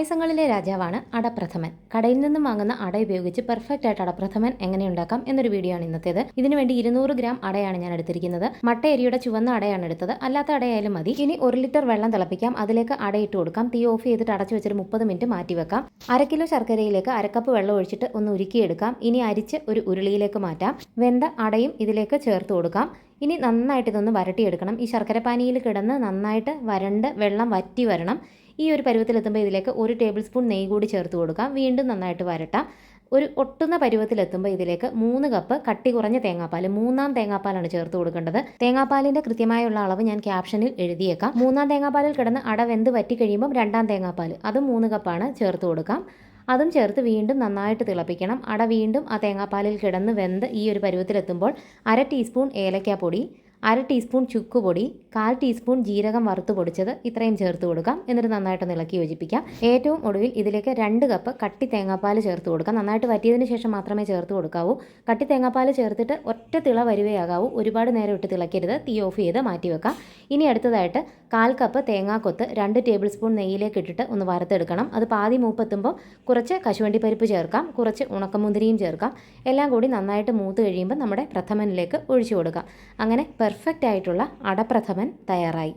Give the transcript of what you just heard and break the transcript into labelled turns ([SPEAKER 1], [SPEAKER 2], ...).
[SPEAKER 1] പായസങ്ങളിലെ രാജാവാണ് അടപ്രഥമൻ. കടയിൽ നിന്നും വാങ്ങുന്ന അട ഉപയോഗിച്ച് പെർഫെക്റ്റ് ആയിട്ട് അടപ്രഥമൻ എങ്ങനെ ഉണ്ടാക്കാം എന്നൊരു വീഡിയോ ആണ് ഇന്നത്തേത്. ഇതിനുവേണ്ടി ഇരുന്നൂറ് ഗ്രാം അടയാണ് ഞാൻ എടുത്തിരിക്കുന്നത്. മട്ടയരിയുടെ ചുവന്ന അടയാണ് എടുത്തത്. അല്ലാത്ത അടയായാലും മതി. ഇനി ഒരു ലിറ്റർ വെള്ളം തിളപ്പിക്കാം. അതിലേക്ക് അട ഇട്ട് കൊടുക്കാം. തീ ഓഫ് ചെയ്തിട്ട് അടച്ചു വെച്ചൊരു മുപ്പത് മിനിറ്റ് മാറ്റി വെക്കാം. അര കിലോ ശർക്കരയിലേക്ക് അരക്കപ്പ് വെള്ളം ഒഴിച്ചിട്ട് ഒന്ന് ഉരുക്കിയെടുക്കാം. ഇനി അരിച്ച് ഒരു ഉരുളിയിലേക്ക് മാറ്റാം. വെന്ത അടയും ഇതിലേക്ക് ചേർത്ത് കൊടുക്കാം. ഇനി നന്നായിട്ട് ഇതൊന്ന് വരട്ടിയെടുക്കണം. ഈ ശർക്കരപ്പാനിയിൽ കിടന്ന് നന്നായിട്ട് വരണ്ട് വെള്ളം വറ്റി വരണം. ഈ ഒരു പരുവത്തിലെത്തുമ്പോൾ ഇതിലേക്ക് ഒരു ടേബിൾ സ്പൂൺ നെയ്യ് കൂടി ചേർത്ത് കൊടുക്കാം. വീണ്ടും നന്നായിട്ട് വരട്ടാം. ഒരു ഒട്ടുന്ന പരുവത്തിലെത്തുമ്പോൾ ഇതിലേക്ക് മൂന്ന് കപ്പ് കട്ടി കുറഞ്ഞ തേങ്ങാപ്പാൽ മൂന്നാം തേങ്ങാപ്പാലാണ് ചേർത്ത് കൊടുക്കേണ്ടത്. തേങ്ങാപ്പാലിന്റെ കൃത്യമായുള്ള അളവ് ഞാൻ ക്യാപ്ഷനിൽ എഴുതിയേക്കാം. മൂന്നാം തേങ്ങാപ്പാലിൽ കിടന്ന് അട വെന്ത് വറ്റി കഴിയുമ്പോൾ രണ്ടാം തേങ്ങാപ്പാൽ അതും മൂന്ന് കപ്പാണ് ചേർത്ത് കൊടുക്കാം. അതും ചേർത്ത് വീണ്ടും നന്നായിട്ട് തിളപ്പിക്കണം. അട വീണ്ടും ആ തേങ്ങാപ്പാലിൽ കിടന്ന് വെന്ത് ഈ ഒരു പരുവത്തിലെത്തുമ്പോൾ അര ടീസ്പൂൺ ഏലക്കാപ്പൊടി അര ടീസ്പൂൺ ചുക്കുപൊടി കാൽ ടീസ്പൂൺ ജീരകം വറുത്ത് പൊടിച്ചത് ഇത്രയും ചേർത്ത് കൊടുക്കാം. എന്നിട്ട് നന്നായിട്ട് ഇളക്കി യോജിപ്പിക്കാം. ഏറ്റവും ഒടുവിൽ ഇതിലേക്ക് രണ്ട് കപ്പ് കട്ടി തേങ്ങാപ്പാൽ ചേർത്ത് കൊടുക്കാം. നന്നായിട്ട് വറ്റിയതിന് ശേഷം മാത്രമേ ചേർത്ത് കൊടുക്കാവൂ. കട്ടി തേങ്ങാപ്പാൽ ചേർത്തിട്ട് ഒറ്റ തിള വരുവേയാകാവൂ. ഒരുപാട് നേരം ഇട്ട് തിളക്കരുത്. തീ ഓഫ് ചെയ്ത് മാറ്റി വെക്കാം. ഇനി അടുത്തതായിട്ട് കാൽ കപ്പ് തേങ്ങാക്കൊത്ത് രണ്ട് ടേബിൾ സ്പൂൺ നെയ്യിലേക്ക് ഇട്ടിട്ട് ഒന്ന് വറുത്തെടുക്കണം. അത് പാതി മൂപ്പെത്തുമ്പോൾ കുറച്ച് കശുവണ്ടി പരിപ്പ് ചേർക്കാം. കുറച്ച് ഉണക്കമുന്തിരിയും ചേർക്കാം. എല്ലാം കൂടി നന്നായിട്ട് മൂത്ത് കഴിയുമ്പോൾ നമ്മുടെ പ്രഥമനിലേക്ക് ഒഴിച്ചു കൊടുക്കാം. അങ്ങനെ പെർഫെക്റ്റ് ആയിട്ടുള്ള അടപ്രഥമൻ തയ്യാറായി